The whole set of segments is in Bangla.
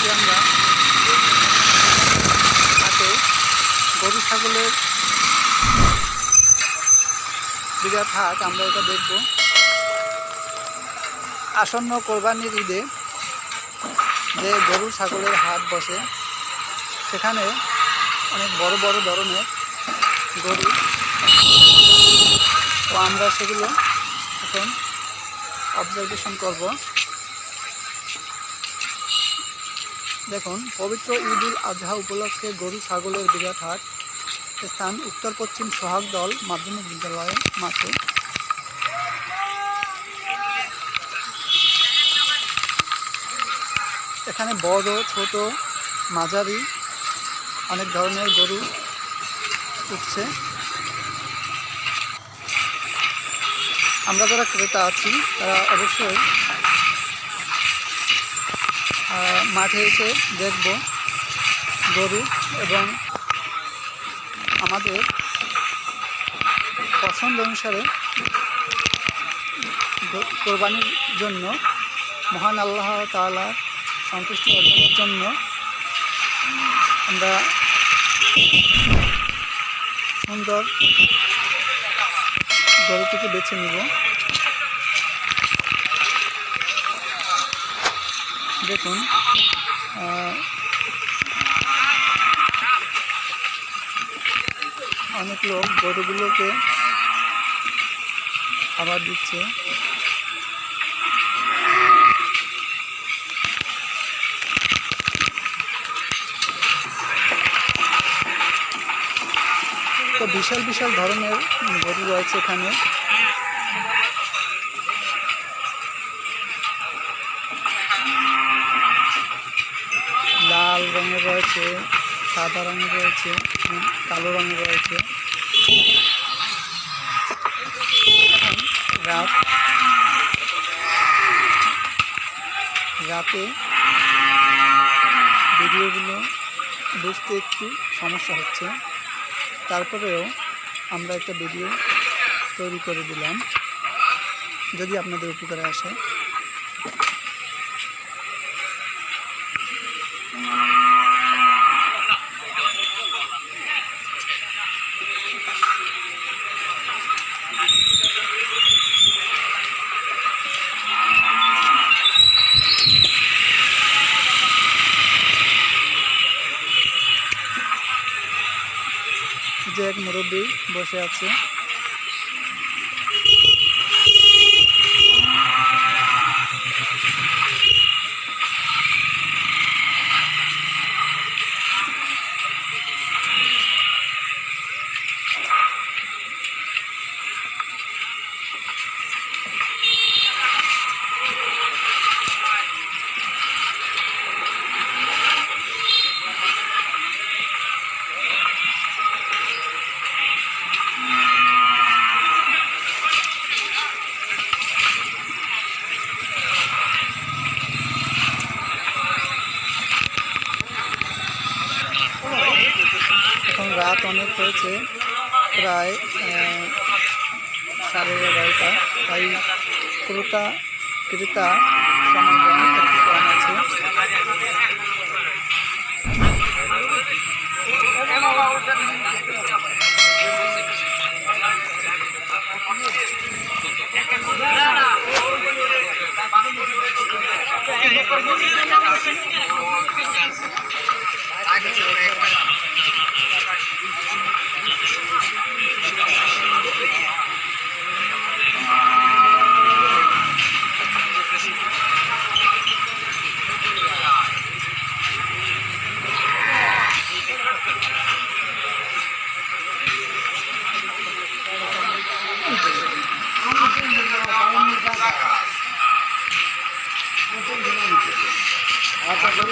আজকে আমরা। হাতে গরু, ছাগলের বিরাট হাট, আমরা এটা দেখব। আসন্ন কোরবানির ঈদে যে গরু, ছাগলের হাট বসে, সেখানে অনেক বড় বড় ধরনের গরু। তো আমরা সেগুলো এখন অবজারভেশন করব। দেখুন, পবিত্র ঈদ উল আজহা উপলক্ষে গরু, ছাগলের বিরাট হাট। স্থান উত্তর পশ্চিম সোহাগ দল মাধ্যমিক বিদ্যালয়ের মাঠে। এখানে বড়, ছোট, মাঝারি অনেক ধরনের গরু উঠছে। আমরা যারা ক্রেতা আছি, তারা অবশ্যই মাঠে এসে দেখব গরু এবং আমাদের পছন্দ অনুসারে কোরবানির জন্য মহান আল্লাহ তাআলার সন্তুষ্টি অর্জনের জন্য আমরা সুন্দর গরুটিকে বেছে নিব। দেখুন অনেক লোক গরুগুলোকে খাবার দিচ্ছে। তো বিশাল বিশাল ধরনের গরু রয়েছে এখানে। লাল রঙের রয়েছে, সাদা রঙের রয়েছে কালো রঙের রয়েছে। রাত। রাতে ভিডিওগুলো বুঝতে একটু সমস্যা হচ্ছে। তারপরেও আমরা একটা ভিডিও তৈরি করে দিলাম। যদি আপনাদের উপকারে আসে। এক মুরব্বী বসে আছে। হয়েছে প্রায় সাড়ে এগারোটা। তাই ক্রেতা ক্রেতা সময় একটু কম এইমাত্র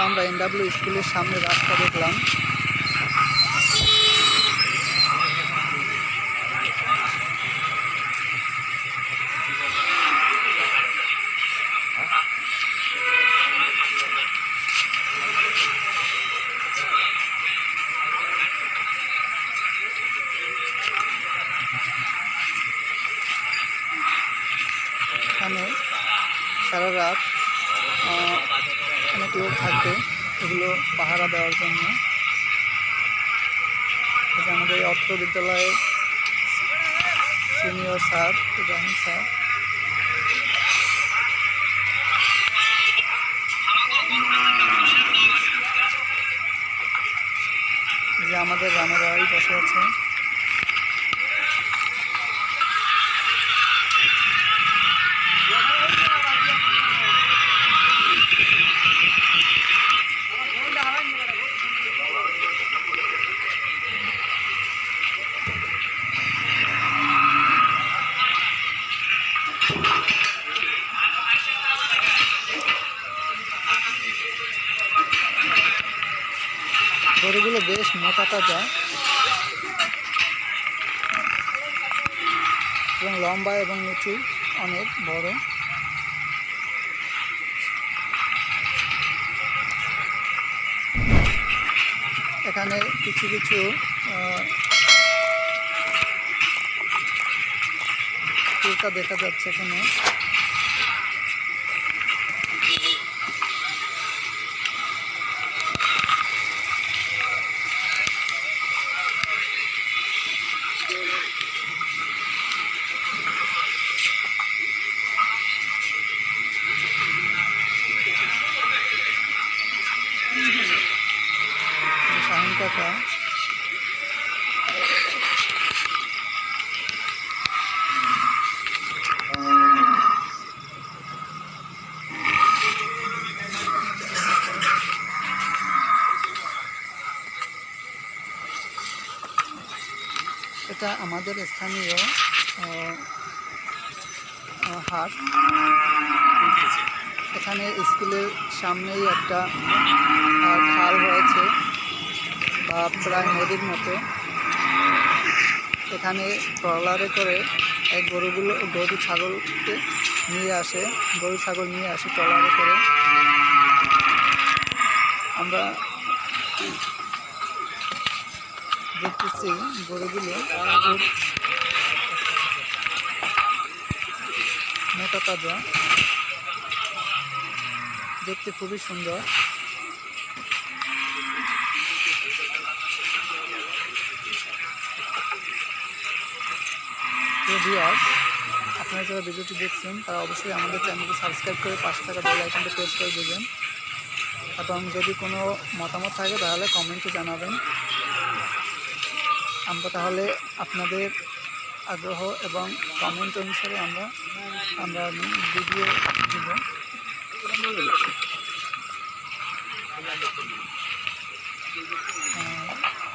আমরা এনডাব্লিউ স্কুলের সামনে রাস্তা দেখলাম। রাত আহ, অনেক লোক থাকবে এগুলো পাহারা দেওয়ার জন্য। আমাদের অত্র বিদ্যালয়ের সিনিয়র স্যার ইব্রাহিম স্যার। যে আমাদের গ্রামের বাড়ি বসে আছে। মোটা তাজা এবং লম্বা এবং উঁচু অনেক বড়। এখানে কিছু কিছু দেখা যাচ্ছে এখানে। এটা আমাদের স্থানীয় হাট। এখানে স্কুলের সামনেই একটা খাল রয়েছে, বা প্রায় নদীর মতো। এখানে ট্রলারে করে এই গরুগুলো, গরু ছাগলকে নিয়ে আসে, গরু ছাগল নিয়ে আসে ট্রলারে করে। আমরা দেখতেছি গরুগুলো। মোটা তাজা। দেখতে খুবই সুন্দর। আপনারা যারা ভিডিওটি দেখছেন, তারা অবশ্যই আমাদের চ্যানেলটি সাবস্ক্রাইব করে পাশে থাকা বেল আইকনটা প্রেস করে দেবেন। এবং যদি কোনো মতামত থাকে, তাহলে কমেন্টে জানাবেন। আমরা তাহলে আপনাদের আগ্রহ এবং কমেন্ট অনুসারে আমরা আমরা ভিডিও দিব।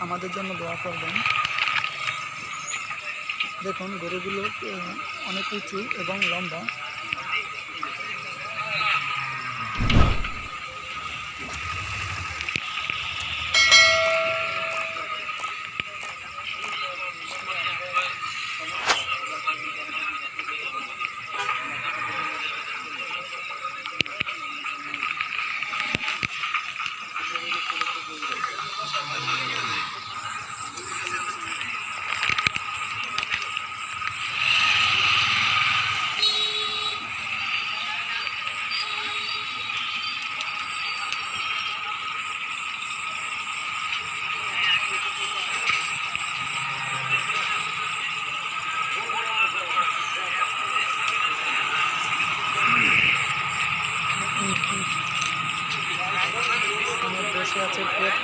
আমাদের জন্য দোয়া করবেন। দেখুন, গরুগুলো অনেক উঁচু এবং লম্বা।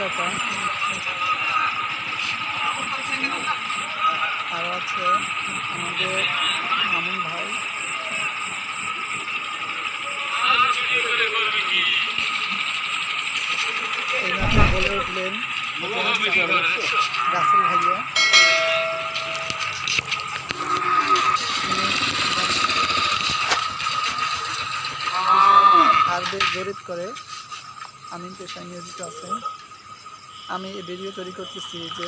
আছে প্লেট আর আছে আমাদের মামুন ভাই। এইমাত্র বলে উঠলেন রাসেল ভাইয়া। হারদের জরিপ করে আমিন পেশায় নিয়োজিত আছেন। আমি ভিডিও তৈরি করতেছি যে।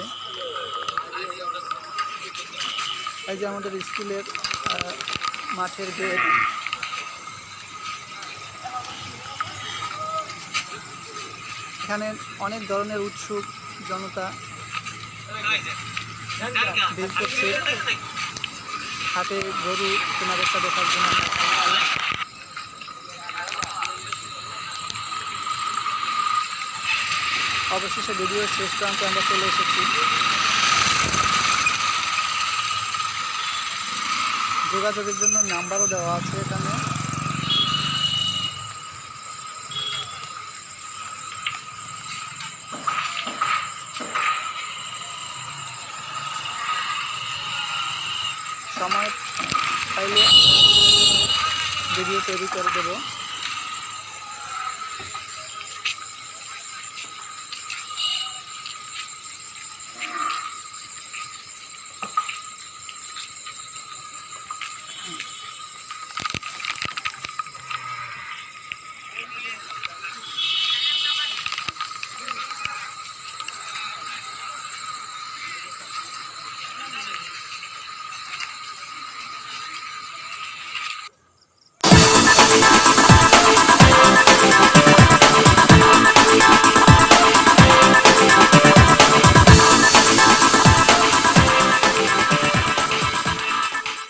এই যে আমাদের স্কুলের মাঠের গেট। এখানে অনেক ধরনের উৎসুক জনতা ভিড় করছে। হাটে গরু কেনাবেচা দেখার জন্য অবশেষে ভিডিওর শেষ প্রান্তে আমরা চলে এসেছি। যোগাযোগের জন্য নাম্বারও দেওয়া আছে এখানে। সময় পাইলে ভিডিও তৈরি করে দেবো।